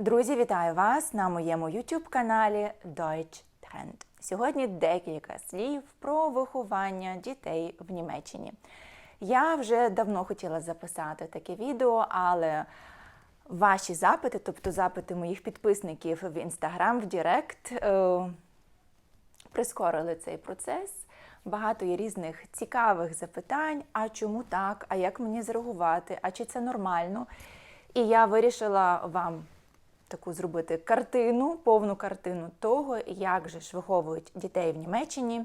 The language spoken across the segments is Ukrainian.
Друзі, вітаю вас на моєму YouTube каналі Deutsch Trend. Сьогодні декілька слів про виховання дітей в Німеччині. Я вже давно хотіла записати таке відео, але ваші запити, тобто запити моїх підписників в Instagram, в Директ, прискорили цей процес. Багато є різних цікавих запитань: а чому так? А як мені зреагувати? А чи це нормально? І я вирішила вам таку зробити картину, повну картину того, як же ж виховують дітей в Німеччині,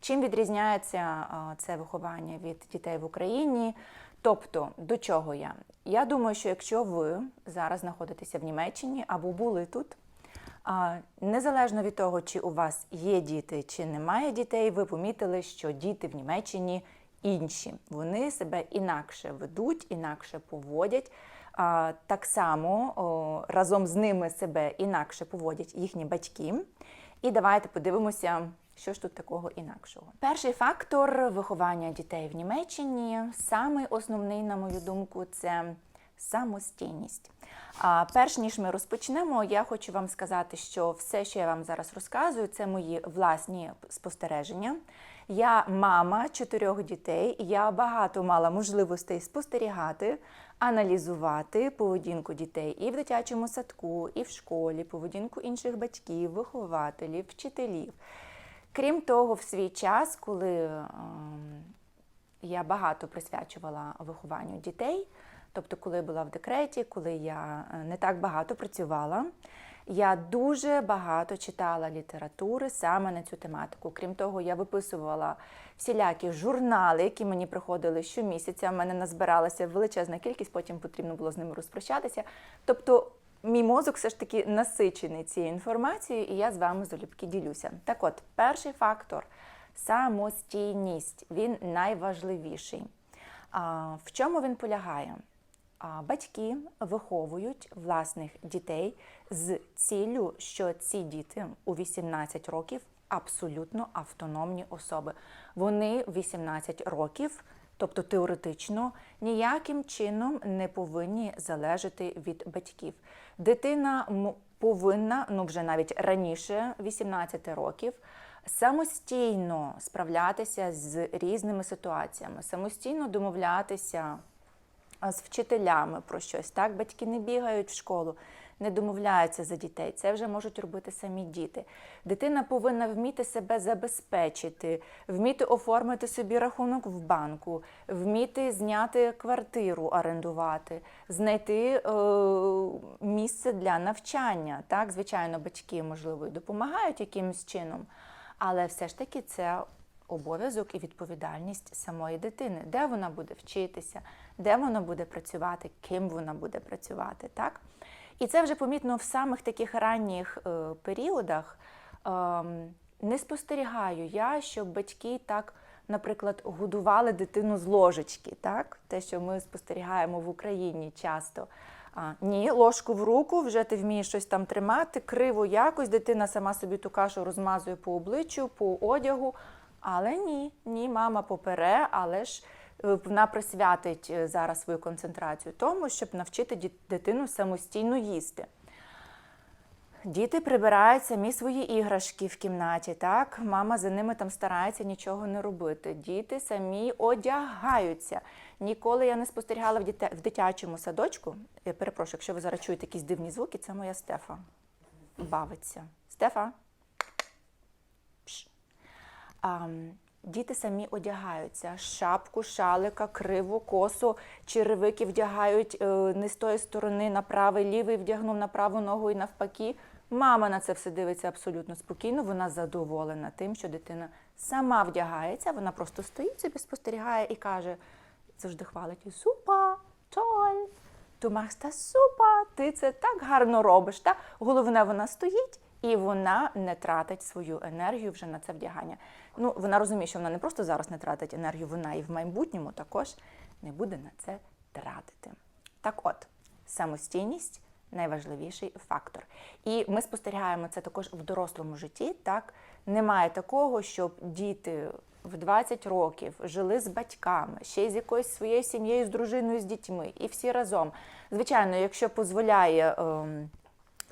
чим відрізняється це виховання від дітей в Україні. Тобто, до чого я? Я думаю, що якщо ви зараз знаходитеся в Німеччині або були тут, Незалежно від того, чи у вас є діти, чи немає дітей, ви помітили, що діти в Німеччині інші. Вони себе інакше ведуть, інакше поводять. Так само разом з ними себе інакше поводять їхні батьки. І давайте подивимося, що ж тут такого інакшого. Перший фактор виховання дітей в Німеччині, самий основний, на мою думку, це самостійність. А перш ніж ми розпочнемо, я хочу вам сказати, що все, що я вам зараз розказую, це мої власні спостереження. Я мама чотирьох дітей, я багато мала можливостей спостерігати, аналізувати поведінку дітей і в дитячому садку, і в школі, поведінку інших батьків, вихователів, вчителів. Крім того, в свій час, коли ем, я багато присвячувала вихованню дітей, тобто, коли я була в декреті, коли я е, не так багато працювала, я дуже багато читала літератури саме на цю тематику. Крім того, я виписувала всілякі журнали, які мені приходили щомісяця. У мене назбиралася величезна кількість, потім потрібно було з ними розпрощатися. Тобто, мій мозок все ж таки насичений цією інформацією, і я з вами залюбки ділюся. Так от, перший фактор самостійність, він найважливіший. А, В чому він полягає? Батьки виховують власних дітей з ціллю, що ці діти у 18 років абсолютно автономні особи. Вони в 18 років, тобто теоретично, ніяким чином не повинні залежати від батьків. Дитина повинна, ну вже навіть раніше 18 років, самостійно справлятися з різними ситуаціями, самостійно домовлятися з вчителями про щось. Так, батьки не бігають в школу, не домовляються за дітей. Це вже можуть робити самі діти. Дитина повинна вміти себе забезпечити, вміти оформити собі рахунок в банку, вміти зняти квартиру, орендувати, знайти е, місце для навчання. Так, звичайно, батьки можливо і допомагають якимось чином, але все ж таки це обов'язок і відповідальність самої дитини, де вона буде вчитися, де вона буде працювати, ким вона буде працювати. Так? І це вже помітно в самих таких ранніх е, періодах. Ем, не спостерігаю я, щоб батьки так, наприклад, годували дитину з ложечки, так? те, що ми спостерігаємо в Україні часто. А, ні, ложку в руку, вже ти вмієш щось там тримати, криво якось, дитина сама собі ту кашу розмазує по обличчю, по одягу. Але ні, ні, мама попере, але ж е, вона присвятить е, зараз свою концентрацію тому, щоб навчити дитину самостійно їсти. Діти прибирають самі свої іграшки в кімнаті, так? Мама за ними там старається нічого не робити. Діти самі одягаються. Ніколи я не спостерігала в, дите- в дитячому садочку. Я перепрошую, якщо ви зараз чуєте якісь дивні звуки, це моя Стефа. Бавиться. Стефа? Пш. А, діти самі одягаються. Шапку, шалика, криву, косу, черевики вдягають е, не з тої сторони на правий, лівий вдягнув на праву ногу і навпаки. Мама на це все дивиться абсолютно спокійно. Вона задоволена тим, що дитина сама вдягається. Вона просто стоїть собі, спостерігає і каже, завжди хвалить Супа, толь, machst das супа, ти це так гарно робиш. Та? Головне, вона стоїть і вона не тратить свою енергію вже на це вдягання. Ну, вона розуміє, що вона не просто зараз не тратить енергію, вона і в майбутньому також не буде на це тратити. Так от, самостійність найважливіший фактор. І ми спостерігаємо це також в дорослому житті. Так немає такого, щоб діти в 20 років жили з батьками, ще й з якоюсь своєю сім'єю, з дружиною, з дітьми, і всі разом. Звичайно, якщо дозволяє. ем,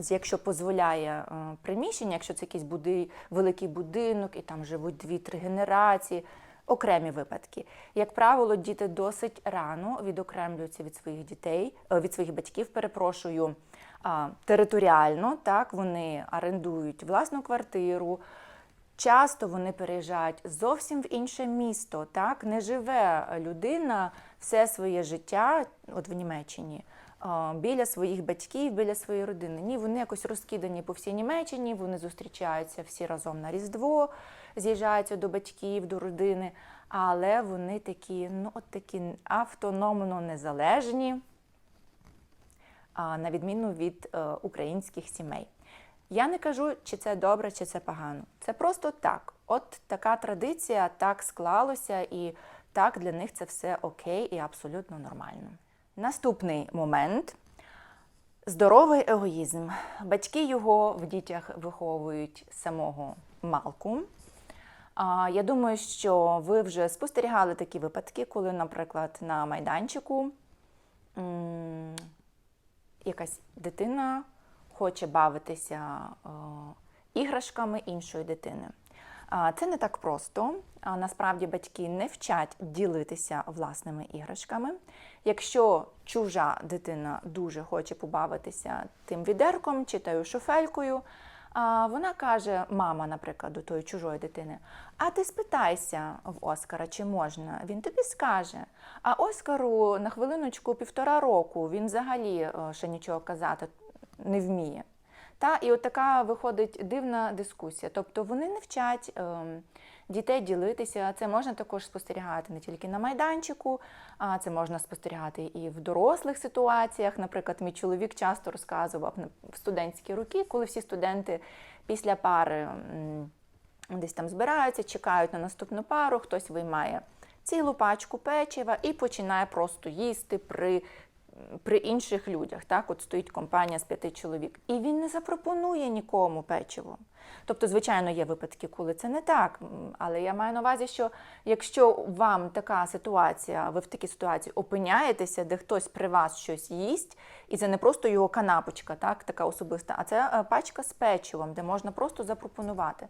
якщо дозволяє е, приміщення, якщо це якийсь буди, великий будинок і там живуть дві-три генерації, окремі випадки. Як правило, діти досить рано відокремлюються від своїх дітей, е, від своїх батьків, перепрошую, територіально. Так, вони орендують власну квартиру. Часто вони переїжджають зовсім в інше місто. Так не живе людина все своє життя, от в Німеччині, біля своїх батьків, біля своєї родини. Ні, вони якось розкидані по всій Німеччині, вони зустрічаються всі разом на Різдво, з'їжджаються до батьків, до родини, але вони такі, ну от такі автономно незалежні на відміну від е, українських сімей. Я не кажу, чи це добре, чи це погано. Це просто так. От така традиція, так склалося, і так для них це все окей і абсолютно нормально. Наступний момент здоровий егоїзм. Батьки його в дітях виховують самого малку. Я думаю, що ви вже спостерігали такі випадки, коли, наприклад, на майданчику якась дитина хоче бавитися е, іграшками іншої дитини. Це не так просто. Насправді батьки не вчать ділитися власними іграшками. Якщо чужа дитина дуже хоче побавитися тим відерком чи тою шофелькою, вона каже, мама, наприклад, до тої чужої дитини: А ти спитайся в Оскара, чи можна? Він тобі скаже. А Оскару на хвилиночку півтора року він взагалі е, ще нічого казати не вміє. Та, і от така виходить дивна дискусія. Тобто вони не вчать ем, дітей ділитися. Це можна також спостерігати не тільки на майданчику, а це можна спостерігати і в дорослих ситуаціях. Наприклад, мій чоловік часто розказував в студентські роки, коли всі студенти після пари десь там збираються, чекають на наступну пару, хтось виймає цілу пачку печива і починає просто їсти при при інших людях. Так, от стоїть компанія з п'яти чоловік, і він не запропонує нікому печиво. Тобто, звичайно, є випадки, коли це не так. Але я маю на увазі, що якщо вам така ситуація, ви в такій ситуації опиняєтеся, де хтось при вас щось їсть, і це не просто його канапочка, так, така особиста, а це е, пачка з печивом, де можна просто запропонувати.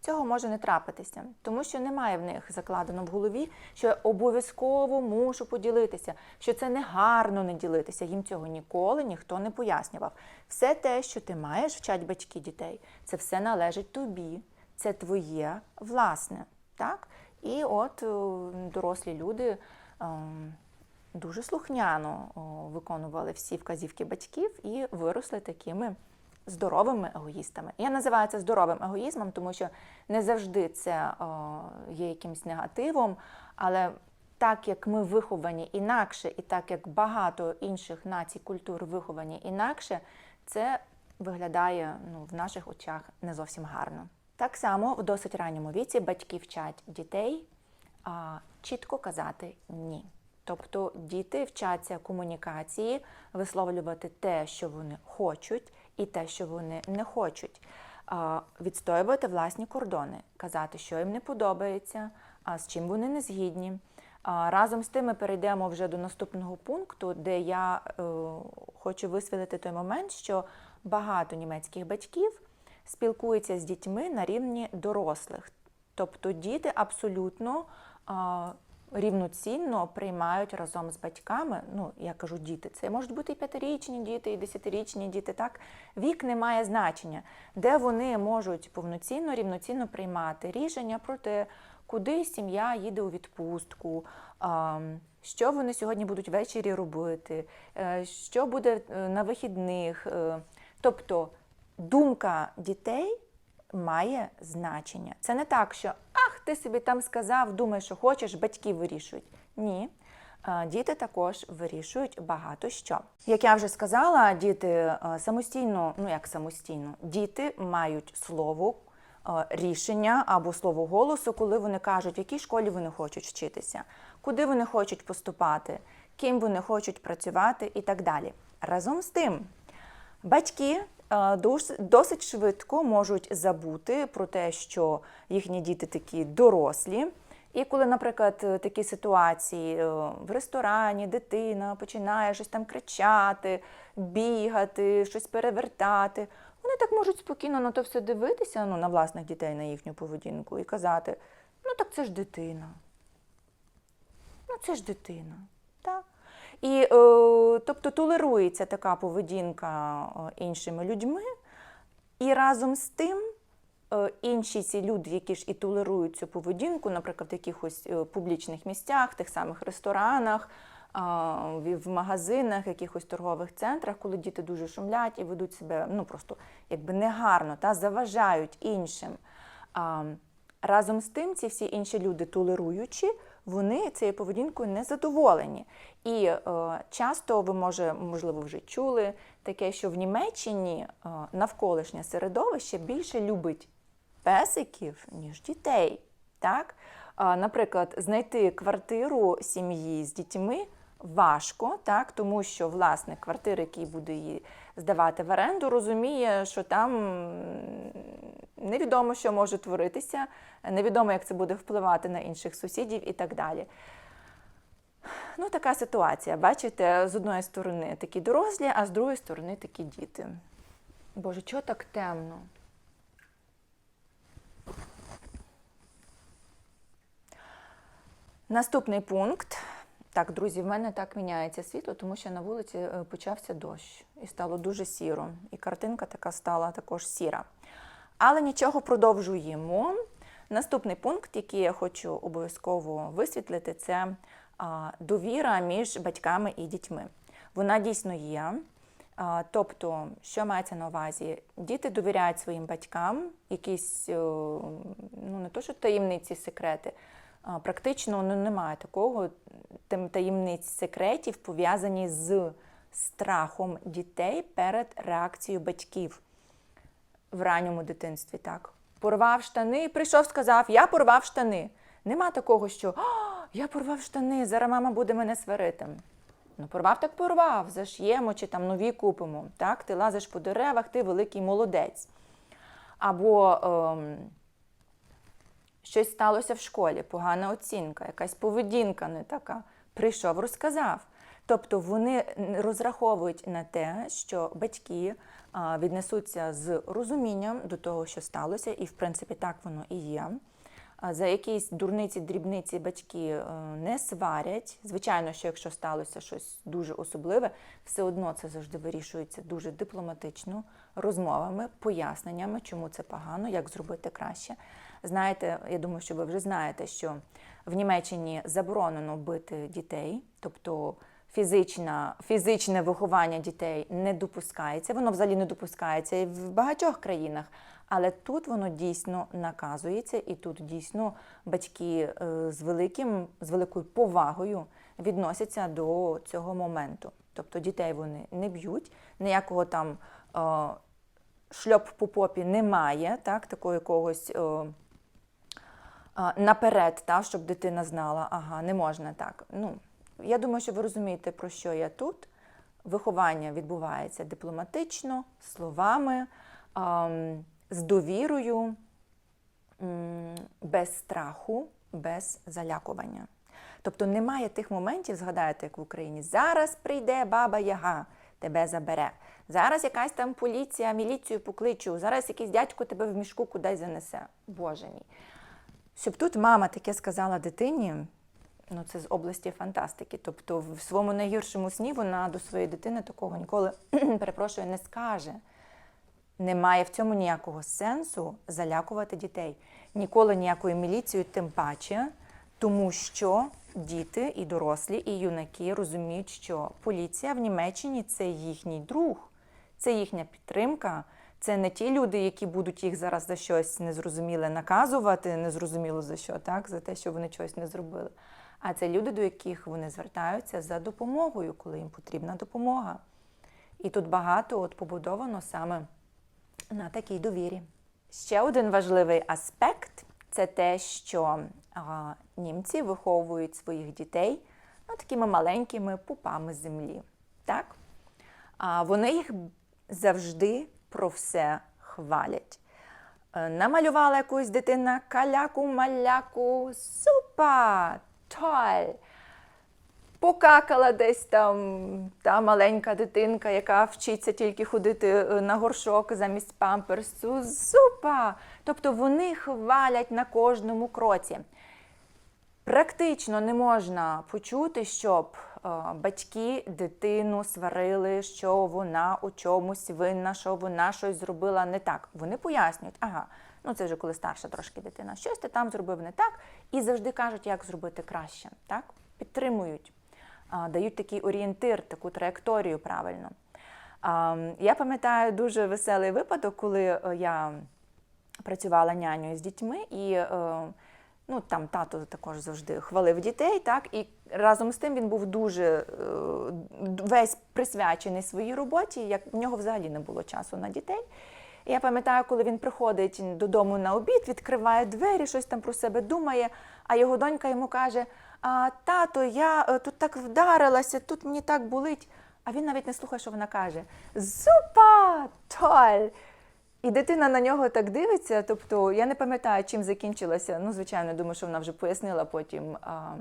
Цього може не трапитися, тому що немає в них закладено в голові, що я обов'язково мушу поділитися, що це не гарно не ділитися. Їм цього ніколи ніхто не пояснював. Все те, що ти маєш вчать батьки дітей, це все належить тобі, це твоє власне. Так? І от е, дорослі люди е, дуже слухняно виконували всі вказівки батьків і виросли такими здоровими егоїстами. Я називаю це здоровим егоїзмом, тому що не завжди це є якимось негативом, але так як ми виховані інакше, і так як багато інших націй культур виховані інакше, це виглядає ну, в наших очах не зовсім гарно. Так само в досить ранньому віці батьки вчать дітей а, чітко казати ні. Тобто діти вчаться комунікації, висловлювати те, що вони хочуть, і те, що вони не хочуть, відстоювати власні кордони, казати, що їм не подобається, а з чим вони не згідні. Разом з тим ми перейдемо вже до наступного пункту, де я е, хочу висвітлити той момент, що багато німецьких батьків спілкуються з дітьми на рівні дорослих. Тобто діти абсолютно рівноцінно приймають разом з батьками. Ну, я кажу діти, це можуть бути і п'ятирічні діти, і десятирічні діти. Так, вік не має значення, де вони можуть повноцінно, рівноцінно приймати рішення про те, куди сім'я їде у відпустку. Що вони сьогодні будуть ввечері робити, е, що буде е, на вихідних. е. Тобто думка дітей має значення. Це не так, що ти собі там сказав, думай, що хочеш, батьки вирішують. Ні. Е, Діти також вирішують багато що. Як я вже сказала, діти е, самостійно, ну як самостійно, діти мають слово, е, рішення або слово голосу, коли вони кажуть, в якій школі вони хочуть вчитися, куди вони хочуть поступати, ким вони хочуть працювати і так далі. Разом з тим, Батьки досить швидко можуть забути про те, що їхні діти такі дорослі, І коли, наприклад, такі ситуації е, в ресторані дитина починає щось там кричати, бігати, щось перевертати, вони так можуть спокійно на то все дивитися, ну, на власних дітей, на їхню поведінку, і казати: ну так це ж дитина. Ну, це ж дитина. Так? І е, тобто толерується така поведінка е, іншими людьми, і разом з тим е, інші ці люди, які ж і толерують цю поведінку, наприклад, в якихось публічних місцях, тих самих ресторанах, в магазинах, якихось торгових центрах, коли діти дуже шумлять і ведуть себе ну просто якби негарно та заважають іншим. Разом з тим, ці всі інші люди, толеруючи, вони цією поведінкою не задоволені. І е, часто ви може, можливо, вже чули таке, що в Німеччині е, навколишнє середовище більше любить песиків, ніж дітей. Так? А, Наприклад, знайти квартиру сім'ї з дітьми важко, так? тому що власник квартири, який буде її здавати в оренду, розуміє, що там невідомо, що може творитися, невідомо, як це буде впливати на інших сусідів і так далі. Ну, така ситуація. Бачите, з одної сторони такі дорослі, а з другої сторони такі діти. Боже, чого так темно? Наступний пункт. Так, друзі, в мене так міняється світло, тому що на вулиці е, почався дощ і стало дуже сіро. І картинка така стала також сіра. Але нічого продовжуємо. Наступний пункт, який я хочу обов'язково висвітлити, це довіра між батьками і дітьми. Вона дійсно є. Тобто, що мається на увазі? Діти довіряють своїм батькам якісь е, ну не то, що таємниці, секрети. Практично ну, немає такого тем- таємниць секретів, пов'язані з страхом дітей перед реакцією батьків в ранньому дитинстві. Так, порвав штани, прийшов, сказав: Я порвав штани. Нема такого, що «А, я порвав штани, зараз мама буде мене сварити. Ну, порвав так порвав, заш'ємо чи там нові купимо. Так, ти лазиш по деревах, ти великий молодець. Або ем, щось сталося в школі, погана оцінка, якась поведінка не така. Прийшов, розказав. Тобто вони розраховують на те, що батьки віднесуться з розумінням до того, що сталося, і в принципі так воно і є. За якісь дурниці, дрібниці батьки е, не сварять. Звичайно, що якщо сталося щось дуже особливе, все одно це завжди вирішується дуже дипломатично, розмовами, поясненнями, чому це погано, як зробити краще. Знаєте, я думаю, що ви вже знаєте, що в Німеччині заборонено бити дітей, тобто фізична, фізичне виховання дітей не допускається. Воно взагалі не допускається і в багатьох країнах. Але тут воно дійсно наказується, і тут дійсно батьки е, з великим, з великою повагою відносяться до цього моменту. Тобто дітей вони не б'ють, ніякого там е, шльоп по попі немає, так, такого якогось. Е, а, наперед, та, щоб дитина знала, ага, не можна так. Ну, я думаю, що ви розумієте, про що я тут. Виховання відбувається дипломатично, словами, з довірою, без страху, без залякування. Тобто немає тих моментів, згадаєте, як в Україні, зараз прийде баба Яга, тебе забере. Зараз якась там поліція, міліцію покличу, зараз якийсь дядько тебе в мішку кудись занесе. Боже мій. Щоб тут мама таке сказала дитині, ну це з області фантастики. Тобто, в своєму найгіршому сні вона до своєї дитини такого ніколи перепрошую не скаже. Немає в цьому ніякого сенсу залякувати дітей. Ніколи ніякою міліцією, тим паче, тому що діти і дорослі, і юнаки розуміють, що поліція в Німеччині це їхній друг, це їхня підтримка. Це не ті люди, які будуть їх зараз за щось незрозуміле наказувати, незрозуміло за що, так, за те, що вони щось не зробили. А це люди, до яких вони звертаються за допомогою, коли їм потрібна допомога. І тут багато от побудовано саме на такій довірі. Ще один важливий аспект це те, що а, німці виховують своїх дітей ну, такими маленькими пупами землі. Так? А вони їх завжди про все хвалять. Е, Намалювала якусь дитина каляку-маляку! Супа! Толь! Покакала десь там та маленька дитинка, яка вчиться тільки ходити е, на горшок замість памперсу. Супа! Тобто вони хвалять на кожному кроці. Практично не можна почути, щоб е, батьки дитину сварили, що вона у чомусь винна, що вона щось зробила не так. Вони пояснюють, ага, ну це вже коли старша трошки дитина, щось ти там зробив не так, і завжди кажуть, як зробити краще. Так? Підтримують, дають такий орієнтир, таку траєкторію правильно. Я пам'ятаю дуже веселий випадок, коли е, я працювала нянею з дітьми, і е, ну, там тато також завжди хвалив дітей, так, і разом з тим він був дуже е, весь присвячений своїй роботі, як в нього взагалі не було часу на дітей. Я пам'ятаю, коли він приходить додому на обід, відкриває двері, щось там про себе думає, а його донька йому каже: а, тато, я е, тут так вдарилася, тут мені так болить. А він навіть не слухає, що вона каже: Зупа! Толь! І дитина на нього так дивиться. Тобто, я не пам'ятаю, чим закінчилася. Ну, звичайно, думаю, що вона вже пояснила потім, а,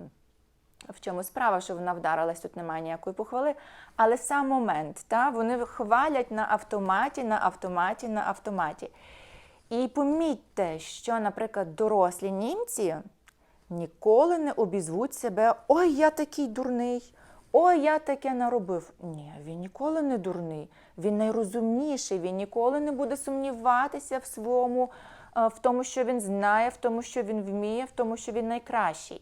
в чому справа, що вона вдарилась, тут немає ніякої похвали. Але сам момент, та, вони хвалять на автоматі, на автоматі, на автоматі. І помітьте, що, наприклад, дорослі німці ніколи не обізвуть себе Ой, я такий дурний. Ой, я таке наробив. Ні, він ніколи не дурний. Він найрозумніший, він ніколи не буде сумніватися в своєму, е, в тому, що він знає, в тому, що він вміє, в тому, що він найкращий.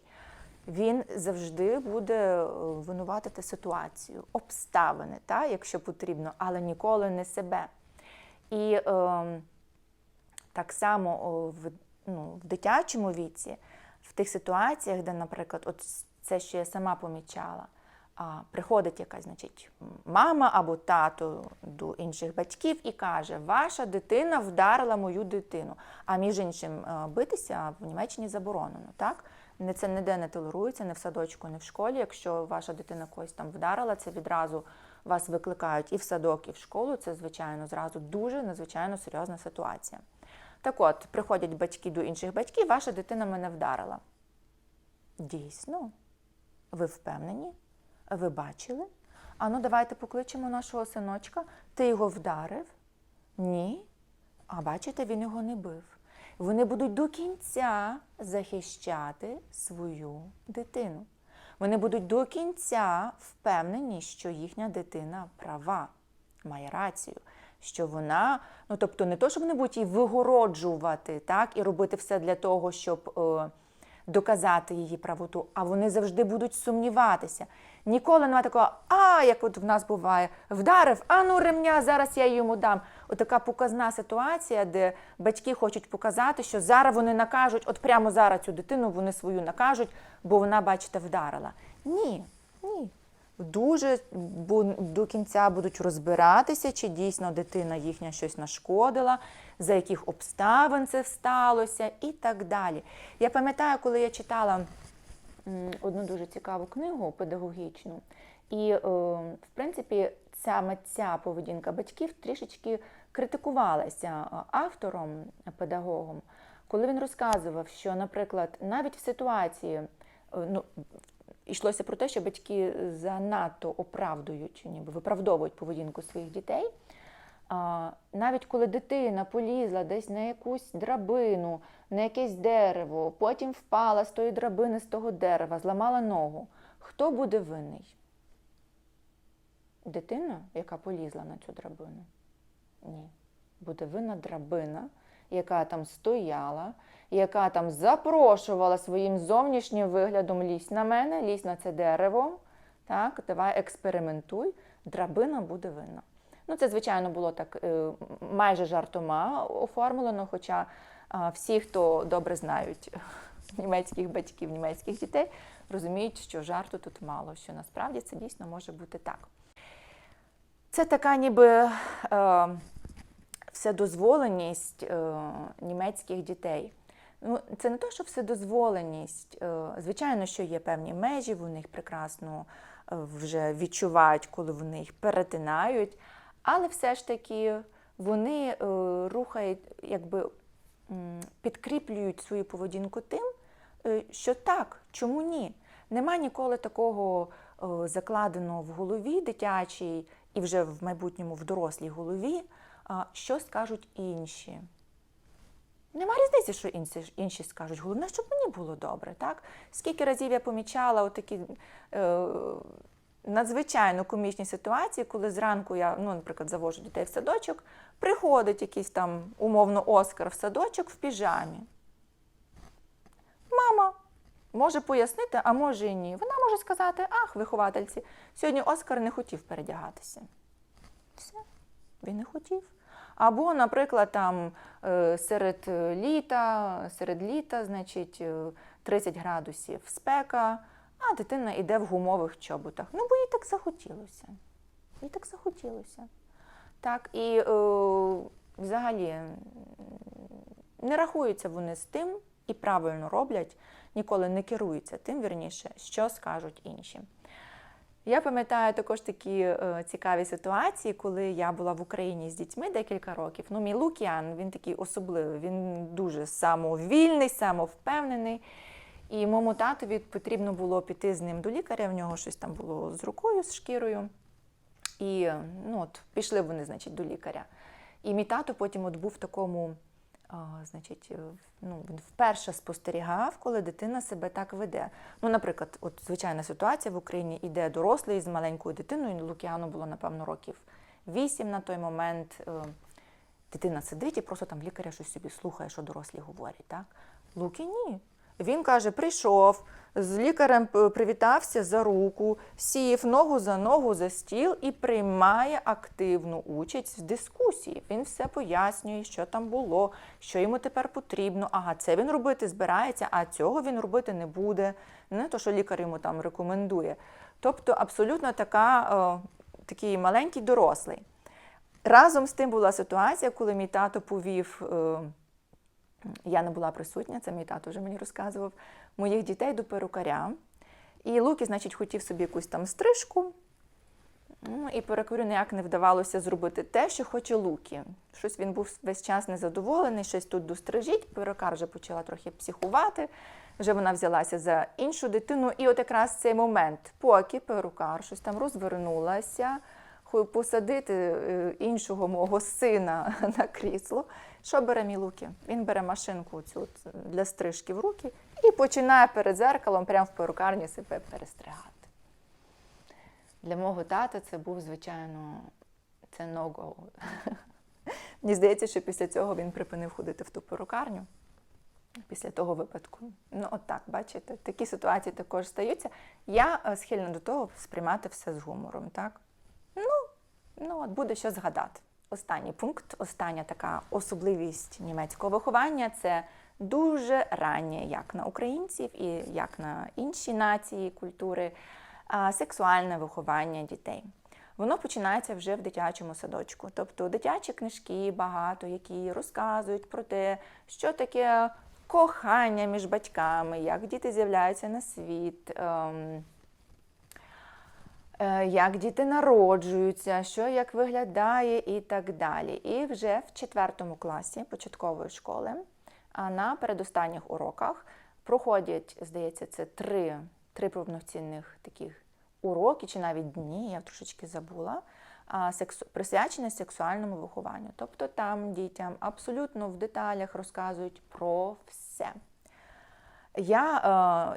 Він завжди буде е, винуватити ситуацію, обставини, та, якщо потрібно, але ніколи не себе. І е, так само в, ну, в дитячому віці, в тих ситуаціях, де, наприклад, от це, що я сама помічала, приходить якась, значить, мама або тато до інших батьків і каже: Ваша дитина вдарила мою дитину. А між іншим, е, битися в Німеччині заборонено, так? Це ніде не толерується, не в садочку, не в школі. Якщо ваша дитина когось там вдарила, це відразу вас викликають і в садок, і в школу. Це, звичайно, зразу дуже надзвичайно серйозна ситуація. Так от, приходять батьки до інших батьків, ваша дитина мене вдарила. Дійсно, ви впевнені? Ви бачили? А ну давайте покличемо нашого синочка. Ти його вдарив? Ні. А бачите, він його не бив. Вони будуть до кінця захищати свою дитину. Вони будуть до кінця впевнені, що їхня дитина права, має рацію, що вона, ну тобто, не то, що вони будуть її вигороджувати, так, і робити все для того, щоб е, доказати її правоту, а вони завжди будуть сумніватися. Ніколи немає такого, а як от в нас буває, вдарив, а ну ремня, зараз я йому дам. Отака показна ситуація, де батьки хочуть показати, що зараз вони накажуть, от прямо зараз цю дитину вони свою накажуть, бо вона, бачите, вдарила. Ні, ні. Дуже до кінця будуть розбиратися, чи дійсно дитина їхня щось нашкодила, за яких обставин це сталося і так далі. Я пам'ятаю, коли я читала одну дуже цікаву книгу педагогічну, і, е, в принципі, саме ця поведінка батьків трішечки критикувалася е, автором, педагогом, коли він розказував, що, наприклад, навіть в ситуації, е, ну, йшлося про те, що батьки занадто оправдують, ніби виправдовують поведінку своїх дітей. Навіть коли дитина полізла десь на якусь драбину, на якесь дерево, потім впала з тої драбини, з того дерева, зламала ногу, хто буде винний? Дитина, яка полізла на цю драбину? Ні. Буде винна драбина, яка там стояла, яка там запрошувала своїм зовнішнім виглядом лізь на мене, лізь на це дерево. Так, давай експериментуй, драбина буде винна. Ну, це, звичайно, було так е, майже жартома оформлено, хоча всі, хто добре знають німецьких батьків, німецьких дітей, розуміють, що жарту тут мало, що насправді це дійсно може бути так. Це така ніби е, вседозволеність е, німецьких дітей. Ну, це не то, що вседозволеність. Е, звичайно, що є певні межі, вони їх прекрасно е, вже відчувають, коли вони їх перетинають. Але все ж таки вони е, рухають, якби підкріплюють свою поведінку тим, е, що так, чому ні? Нема ніколи такого е, закладеного в голові дитячій і вже в майбутньому в дорослій голові, що скажуть інші. Нема різниці, що інші, інші скажуть. Головне, щоб мені було добре. Так? Скільки разів я помічала отакі е, надзвичайно комічні ситуації, коли зранку я, ну, наприклад, завожу дітей в садочок, приходить якийсь там умовно Оскар в садочок в піжамі. Мама може пояснити, а може і ні. Вона може сказати: ах, виховательці, сьогодні Оскар не хотів передягатися. Все, він не хотів. Або, наприклад, там е, серед е, літа, серед літа, значить, е, 30 градусів спека, а дитина йде в гумових чоботах. Ну, бо їй так захотілося. Їй так захотілося. Так, і е, взагалі не рахуються вони з тим і правильно роблять, ніколи не керуються тим, вірніше, що скажуть інші. Я пам'ятаю також такі е, цікаві ситуації, коли я була в Україні з дітьми декілька років. Ну, мій Лук'ян, він такий особливий, він дуже самовільний, самовпевнений. І моєму татові потрібно було піти з ним до лікаря, в нього щось там було з рукою, з шкірою. І ну, от, пішли вони, значить, до лікаря. І мій тато потім от був в такому, а, значить, е, ну, він вперше спостерігав, коли дитина себе так веде. Ну, наприклад, от звичайна ситуація в Україні іде дорослий з маленькою дитиною, Лукіану було, напевно, років вісім на той момент. Е, Дитина сидить і просто там лікаря щось собі слухає, що дорослі говорять. Так? Луки ні. Він каже, прийшов, з лікарем привітався за руку, сів ногу за ногу за стіл і приймає активну участь в дискусії. Він все пояснює, що там було, що йому тепер потрібно. Ага, це він робити збирається, а цього він робити не буде. Не то, що лікар йому там рекомендує. Тобто, абсолютно така, о, такий маленький дорослий. Разом з тим була ситуація, коли мій тато повів. е, я не була присутня, це мій тато вже мені розказував, моїх дітей до перукаря. І Луки, значить, хотів собі якусь там стрижку. Ну, І перукарю ніяк не вдавалося зробити те, що хоче Луки. Щось він був весь час незадоволений, щось тут дострижіть. Перукар вже почала трохи психувати, вже вона взялася за іншу дитину. І от якраз цей момент, поки перукар щось там розвернулася, посадити е, іншого мого сина на крісло. Що бере мій Луки? Він бере машинку цю для стрижки в руки і починає перед зеркалом прямо в перукарні себе перестригати. Для мого тата це був, звичайно, це no-go. Мені здається, що після цього він припинив ходити в ту перукарню. Після того випадку. Ну, от так, бачите, такі ситуації також стаються. Я е, схильна до того сприймати все з гумором, так? Ну, от буде що згадати. Останній пункт, остання така особливість німецького виховання це дуже раннє, як на українців і як на інші нації, культури, сексуальне виховання дітей. Воно починається вже в дитячому садочку. Тобто дитячі книжки багато, які розказують про те, що таке кохання між батьками, як діти з'являються на світ. ем, як діти народжуються, що як виглядає і так далі. І вже в четвертому класі початкової школи на передостанніх уроках проходять, здається, це три, три повноцінних таких уроки, чи навіть дні, я трошечки забула, присвячені сексуальному вихованню. Тобто там дітям абсолютно в деталях розказують про все. Я,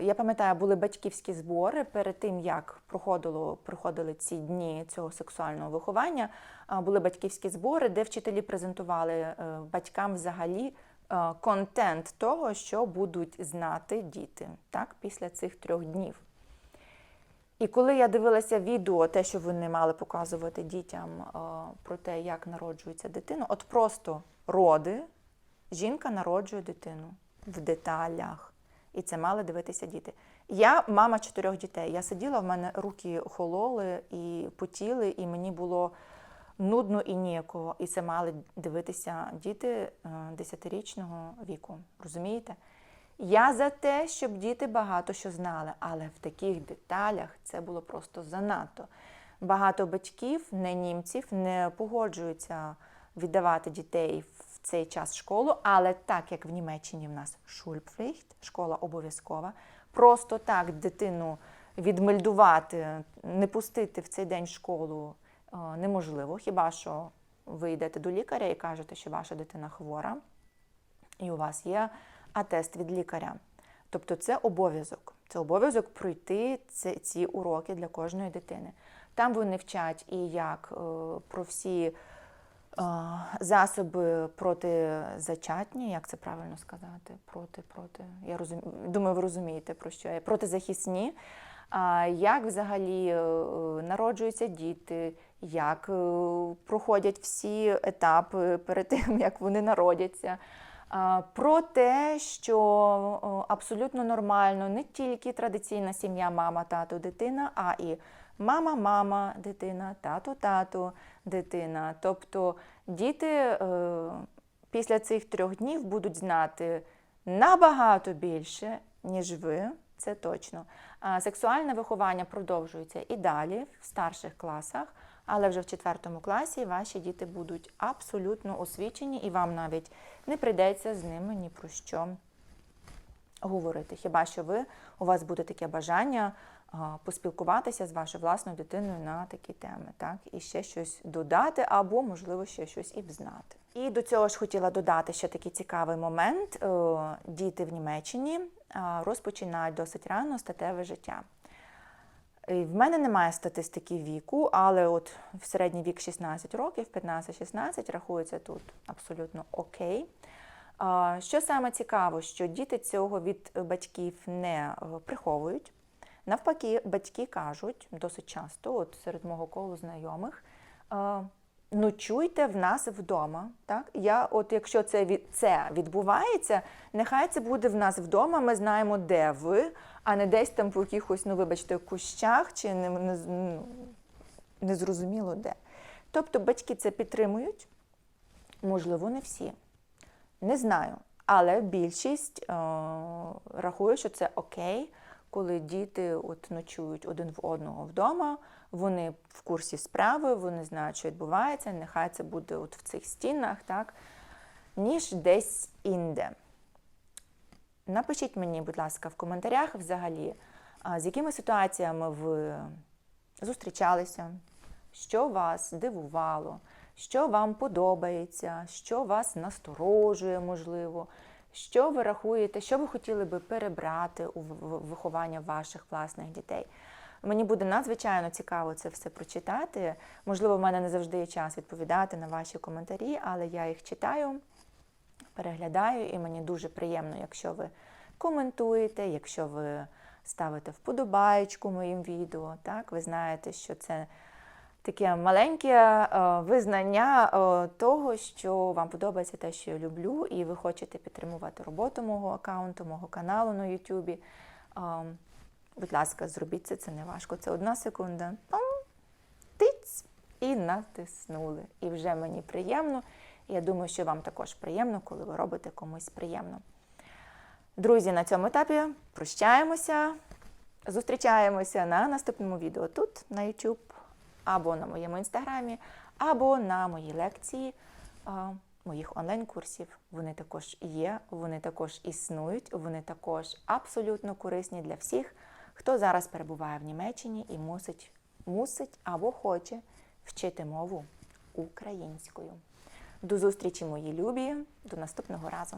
е, я пам'ятаю, були батьківські збори перед тим, як проходило, проходили ці дні цього сексуального виховання. е, Були батьківські збори, де вчителі презентували е, батькам взагалі контент того, що будуть знати діти так, після цих трьох днів. І коли я дивилася відео, те, що вони мали показувати дітям про те, як народжується дитина, от просто роди, жінка народжує дитину в деталях. І це мали дивитися діти. Я мама чотирьох дітей. Я сиділа, в мене руки хололи і потіли, і мені було нудно і ніяково. І це мали дивитися діти е, десятирічного віку. Розумієте? Я за те, щоб діти багато що знали, але в таких деталях це було просто занадто. Багато батьків, не німців, не погоджуються віддавати дітей в цей час школу, але так як в Німеччині в нас Schulpflicht, школа обов'язкова, просто так дитину відмельдувати, не пустити в цей день школу е, неможливо. Хіба що ви йдете до лікаря і кажете, що ваша дитина хвора, і у вас є атест від лікаря. Тобто це обов'язок. Це обов'язок пройти ці, ці уроки для кожної дитини. Там вони вчать і як е, про всі засоби протизачатні, як це правильно сказати? Проти, проти. Я розум... думаю, ви розумієте, про що я. Протизахисні. Як взагалі е, народжуються діти, як е, проходять всі етапи перед тим, як вони народяться. Про те, що абсолютно нормально не тільки традиційна сім'я, мама, тато, дитина, а і мама, мама, дитина, тато, тато, дитина. Тобто діти е, після цих трьох днів будуть знати набагато більше, ніж ви, це точно. А сексуальне виховання продовжується і далі в старших класах, але вже в четвертому класі ваші діти будуть абсолютно освічені, і вам навіть не прийдеться з ними ні про що говорити. Хіба що ви у вас буде таке бажання поспілкуватися з вашою власною дитиною на такі теми, так? І ще щось додати, або, можливо, ще щось і взнати. І до цього ж хотіла додати ще такий цікавий момент. Е, Діти в Німеччині розпочинають досить рано статеве життя. В мене немає статистики віку, але от в середній вік 16 років, 15-16 рахується тут абсолютно окей. Що саме цікаво, що діти цього від батьків не е, приховують. Навпаки, батьки кажуть досить часто, от серед мого колу знайомих, ночуйте в нас вдома. Так? Я, от Якщо це це відбувається, нехай це буде в нас вдома, ми знаємо, де ви, а не десь там по якихось, ну вибачте, кущах чи не, не, ну, незрозуміло де. Тобто батьки це підтримують, можливо, не всі. Не знаю. Але більшість е, рахує, що це окей, коли діти от ночують один в одного вдома, вони в курсі справи, вони знають, що відбувається, нехай це буде от в цих стінах, так, ніж десь інде. Напишіть мені, будь ласка, в коментарях взагалі, з якими ситуаціями ви зустрічалися, що вас дивувало, що вам подобається, що вас насторожує, можливо, що ви рахуєте, що ви хотіли би перебрати у виховання ваших власних дітей. Мені буде надзвичайно цікаво це все прочитати. Можливо, в мене не завжди є час відповідати на ваші коментарі, але я їх читаю, переглядаю, і мені дуже приємно, якщо ви коментуєте, якщо ви ставите вподобаєчку моїм відео. Так? Ви знаєте, що це таке маленьке е, визнання е, того, що вам подобається те, що я люблю, і ви хочете підтримувати роботу мого аккаунту, мого каналу на Ютубі. Е, Будь ласка, зробіть це, це не важко. Це одна секунда. Тиць, і натиснули. І вже мені приємно. Я думаю, що вам також приємно, коли ви робите комусь приємно. Друзі, на цьому етапі прощаємося. Зустрічаємося на наступному відео тут, на YouTube, або на моєму інстаграмі, або на моїй лекції а, моїх онлайн-курсів. Вони також є, вони також існують, вони також абсолютно корисні для всіх, хто зараз перебуває в Німеччині і мусить, мусить або хоче вчити мову українською. До зустрічі, мої любі, до наступного разу.